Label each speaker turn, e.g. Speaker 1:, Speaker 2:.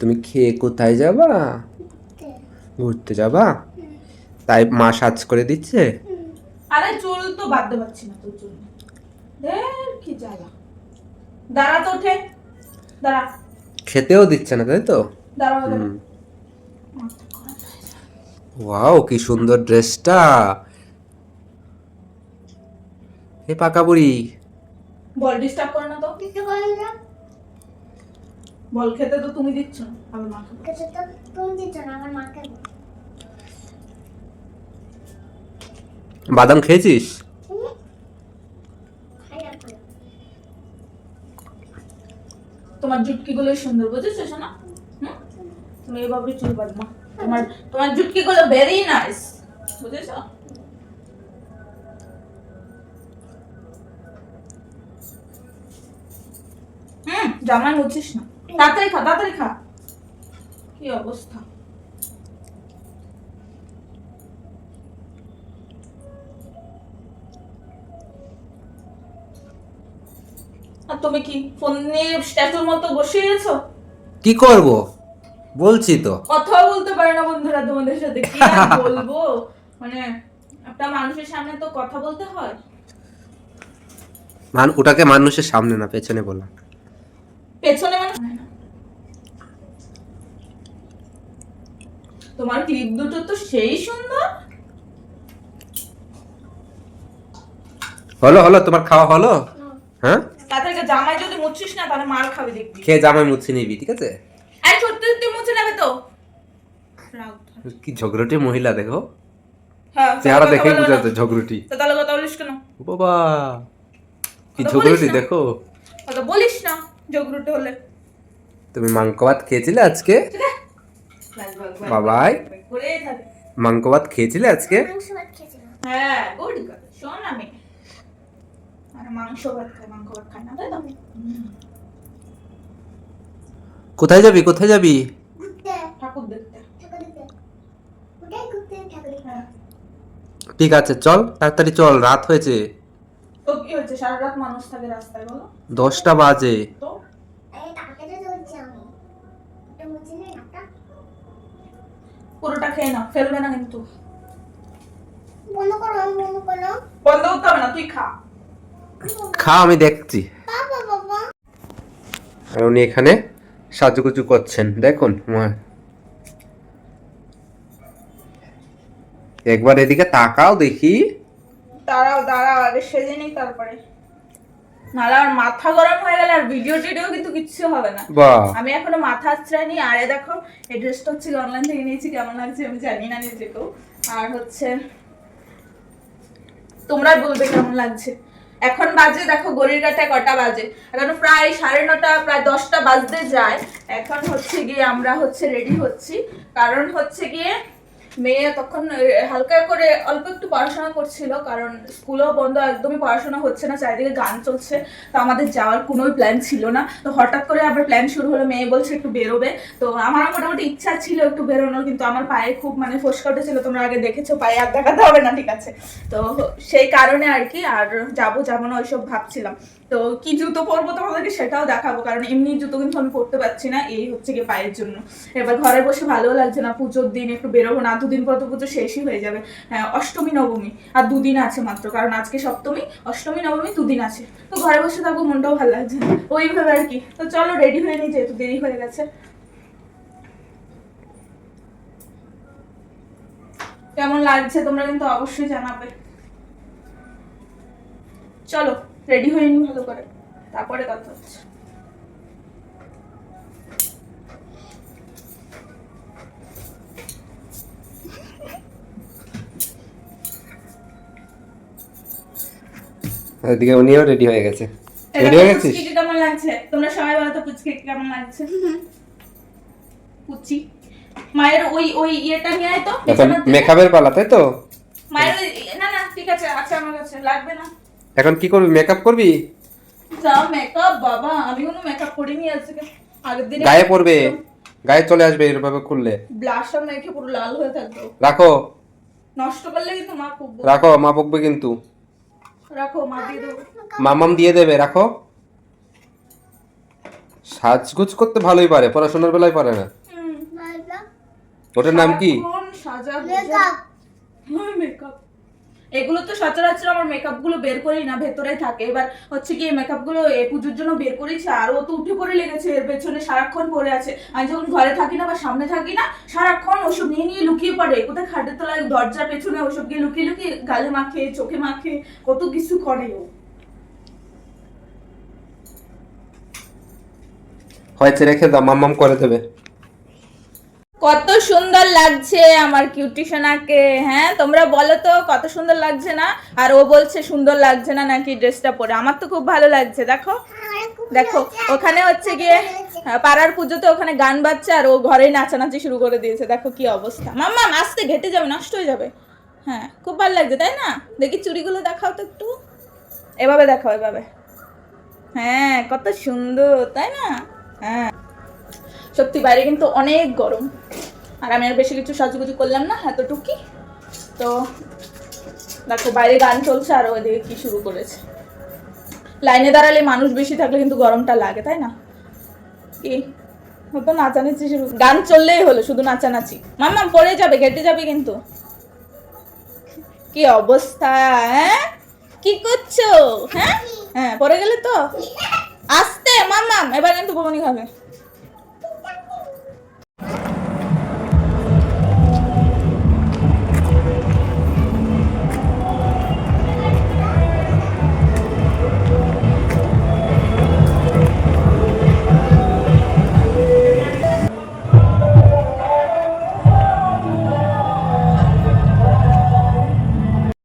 Speaker 1: তুমি খেয়ে কোথায় যাবা? ঘুরতে। যাবা? তাই মা সাজ করে দিচ্ছে?
Speaker 2: আরে চুল তো বাঁধতে পারছি না তোর চুল। কি জ্বালা। দাঁড়া তো ওঠে। দাঁড়া।
Speaker 1: খেতেও দিচ্ছে না তাই তো? ওয়াও কি সুন্দর ড্রেসটা। হে পাকা বুড়ি।
Speaker 2: বল ডিস্টার্ব করে না তো।
Speaker 3: কিছু বলি না
Speaker 2: বল খেতে তো তুমি দিচ্ছ না আমি মা খাব।
Speaker 3: কিছু তো তুমি দিচ্ছ না আমার মাকে।
Speaker 1: বাদাম খেয়েছিস।
Speaker 2: তোমার জুটকি গুলো সুন্দর বুঝেছ না হুম? তুমি এভাবে চুল বাঁধবা তোমার তোমার জুটকি গুলো ভেরি নাইস বুঝেছ হুম জামাই মুছিস না তাড়াতাড়ি খা তাড়াতাড়ি খা। কি অবস্থা? আর তুমি কি ফোন নিয়ে স্ট্যাচুর মতো বসে গেছো
Speaker 1: কি করব? বলছি তো।
Speaker 2: কথা বলতে পারে না বন্ধুরা তোমাদের সাথে কি আর বলব? মানে একটা মানুষের সামনে তো কথা বলতে হয়।
Speaker 1: মান ওটাকে মানুষের সামনে না পেছনে বললাম।
Speaker 2: পেছনে মানে তোমার ক্লিপ দুটো তো সেই সুন্দর।
Speaker 1: হলো হলো তোমার খাওয়া হলো? হ্যাঁ?
Speaker 2: তাদেরকে জামাই যদি মুছিস না তাহলে মার খাবে দেখবি।
Speaker 1: খেয়ে জামাই মুছে নিবি ঠিক আছে?
Speaker 2: এই সত্যি সত্যি মুছে নেবে তো।
Speaker 1: কি ঝগড়াটি মহিলা দেখো।
Speaker 2: হ্যাঁ
Speaker 1: চেহারা
Speaker 2: বলো
Speaker 1: বোঝা। যাচ্ছে ঝগড়াটি।
Speaker 2: তো তাহলে কথা বলিস কেন?
Speaker 1: বাবা কি ঝগড়াটি দেখো।
Speaker 2: কথা বলিস না। জগরুটে হলে।
Speaker 1: তুমি মাংস ভাত খেয়েছিলে আজকে? বাবাই। মাংস ভাত খেয়েছিলে আজকে?
Speaker 2: হ্যাঁ গুড শোন আমি। মাংস ভাত খাই মাংস ভাত খাই না তাই তো?
Speaker 1: কোথায় যাবি কোথায় যাবি?
Speaker 2: ঠাকুর দেখতে।
Speaker 1: ঠিক আছে চল তাড়াতাড়ি চল রাত হয়েছে।
Speaker 2: তো কি হচ্ছে সারা রাত মানুষ থাকে রাস্তায় বলো।
Speaker 1: দশটা বাজে।
Speaker 2: তো
Speaker 3: এই টাকাটা ধরছি আমি ওটা মুছে নে নাকটা
Speaker 2: পুরোটা খেয়ে না ফেলবে না কিন্তু
Speaker 3: বন্ধ করো বন্ধ করো
Speaker 2: বন্ধ করতে হবে না তুই খা
Speaker 1: খা আমি দেখছি
Speaker 3: বাবা বাবা
Speaker 1: আর উনি এখানে সাজুগুজু করছেন। দেখুন একবার এদিকে তাকাও দেখি।
Speaker 2: দাঁড়াও দাঁড়াও আগে সেজে নিই তারপরে। নাহলে আর মাথা গরম হয়ে গেলে আর ভিডিও টিডিও কিন্তু কিচ্ছু হবে না।
Speaker 1: বাহ।
Speaker 2: আমি এখনও মাথা আশ্রয় নিই আরে দেখো এই ড্রেসটা হচ্ছে অনলাইন থেকে নিয়েছি কেমন লাগছে আমি জানি না নিজেকেও। আর হচ্ছে তোমরা বলবে কেমন লাগছে। এখন বাজে দেখো গড়ির কটা বাজে। এখন প্রায় সাড়ে নটা প্রায় দশটা বাজতে যায়। এখন হচ্ছে গিয়ে আমরা হচ্ছে রেডি হচ্ছি। কারণ হচ্ছে গিয়ে মেয়ে তখন হালকা করে অল্প একটু পড়াশোনা করছিল, কারণ স্কুলও বন্ধ, একদমই পড়াশোনা হচ্ছে না, চারিদিকে গান চলছে, তো আমাদের যাওয়ার কোনোই প্ল্যান ছিল না। তো হঠাৎ করে আবার প্ল্যান শুরু হলো, মেয়ে বলছে একটু বেরোবে। তো আমার মোটামুটি ইচ্ছা ছিল একটু বেরোনোর, কিন্তু আমার পায়ে খুব মানে ফসকা উঠেছিল, তোমরা আগে দেখেছ, পায়ে আর দেখাতে হবে না, ঠিক আছে। তো সেই কারণে আর কি, আর যাব যাব না, ওইসব ভাবছিলাম। তো কি জুতো পরবো তোমাদেরকে সেটাও দেখাবো, কারণ এমনি জুতো কিন্তু আমি পরতে পারছি না, এই হচ্ছে কি পায়ের জন্য। এবার ঘরে বসে ভালো লাগছে না, পুজোর দিন একটু বেরোবো না দুদিন পর তো পুজো শেষই হয়ে যাবে। হ্যাঁ, অষ্টমী নবমী। আর দুদিন আছে মাত্র কারণ আজকে সপ্তমী অষ্টমী নবমী দুদিন আছে। তো ঘরে বসে থাকব মনটাও ভালো লাগছে ওইভাবে আর কি। তো চলো রেডি হয়ে নি যেহেতু দেরি হয়ে গেছে। কেমন লাগছে? তোমরা কিন্তু অবশ্যই জানাবে। চলো রেডি হয়ে নি ভালো করে। তারপরে কথা হচ্ছে।
Speaker 1: এদিকে উনিও রেডি হয়ে গেছে। রেডি হয়ে গেছিস?
Speaker 2: কেমন লাগছে? তোমরা সবাই বলো তো পুচকিকে কেমন লাগছে? পুচি। মায়ের ওই ওই ইয়েটা নিয়ে আয় তো
Speaker 1: এখন মেকআপের পালা তাই তো?
Speaker 2: মায়ের না না ঠিক আছে আছে আমার কাছে লাগবে না।
Speaker 1: এখন কি করবি মেকআপ করবি?
Speaker 2: যা মেকআপ বাবা আমি কোনো মেকআপ করিনি আজকে। আগের দিনে
Speaker 1: গায়ে পড়বে। গায়ে চলে আসবে এরভাবে খুললে।
Speaker 2: ব্লাশার মেখে পুরো লাল হয়ে থাকবে।
Speaker 1: রাখো।
Speaker 2: নষ্ট করলে কিন্তু মা খুব বকবে।
Speaker 1: রাখো মা বকবে কিন্তু।
Speaker 2: রাখো মা দিয়ে দেবো।
Speaker 1: মামাম দিয়ে দেবে রাখো। সাজগুজ করতে ভালোই পারে পড়াশোনার বেলায় পারে না। ওটার নাম কি?
Speaker 2: সাজা
Speaker 3: মেকআপ।
Speaker 2: মেকআপ। এগুলো তো সচরাচর আমার মেকআপগুলো বের করেই না ভেতরে থাকে। এবার হচ্ছে কি মেকআপগুলো এ পুজোর জন্য বের করেছি আর ও তো উঠে পড়ে লেগেছে, এর পেছনে সারাক্ষণ পড়ে আছে। আমি যখন ঘরে থাকি না বা সামনে থাকি না, সারাক্ষণ ওসব নিয়ে নিয়ে লুকিয়ে পড়ে। কোথায় খাটের তলায়, দরজার পেছনে ওসব গিয়ে লুকিয়ে লুকিয়ে গালে মাখে, চোখে মাখে, কত কিছু করে ও।
Speaker 1: হয়েছে রেখে দাও, মাম্মাম করে দেবে।
Speaker 2: কত সুন্দর লাগছে আমার কিউটি সোনাকে হ্যাঁ তোমরা বলো তো কত সুন্দর লাগছে না? আর ও বলছে সুন্দর লাগছে না নাকি ড্রেসটা পরে। আমার তো খুব ভালো লাগছে দেখো। দেখো ওখানে হচ্ছে গিয়ে আহ, পাড়ার পুজোতে ওখানে গান বাজছে আর ও ঘরেই নাচানাচি শুরু করে দিয়েছে। দেখো কি অবস্থা। মাম্মা আসতে ঘেটে যাবে নষ্ট হয়ে যাবে। হ্যাঁ খুব ভালো লাগছে তাই না? দেখি চুড়িগুলো দেখাও তো একটু। এভাবে দেখাও এভাবে। হ্যাঁ কত সুন্দর তাই না? হ্যাঁ। সত্যি বাইরে কিন্তু অনেক গরম। আর আমি আর বেশি কিছু সাজুগুজু করলাম না, এতটুকুই। তো দেখো, বাইরে গান চলছে আর ওইদিকে কি শুরু করেছে। লাইনে দাঁড়ালে মানুষ বেশি থাকলে কিন্তু গরমটা লাগে, তাই না? কি? হতো নাচানাচি শুরু গান চললেই হলো, শুধু নাচানাচি। মাম্মা পড়ে যাবে ঘেটে যাবে কিন্তু। কি অবস্থা হ্যাঁ? কি করছ? হ্যাঁ? হ্যাঁ পড়ে গেলে তো? আসতে মাম্মাম এবার কিন্তু বমনি খাবে।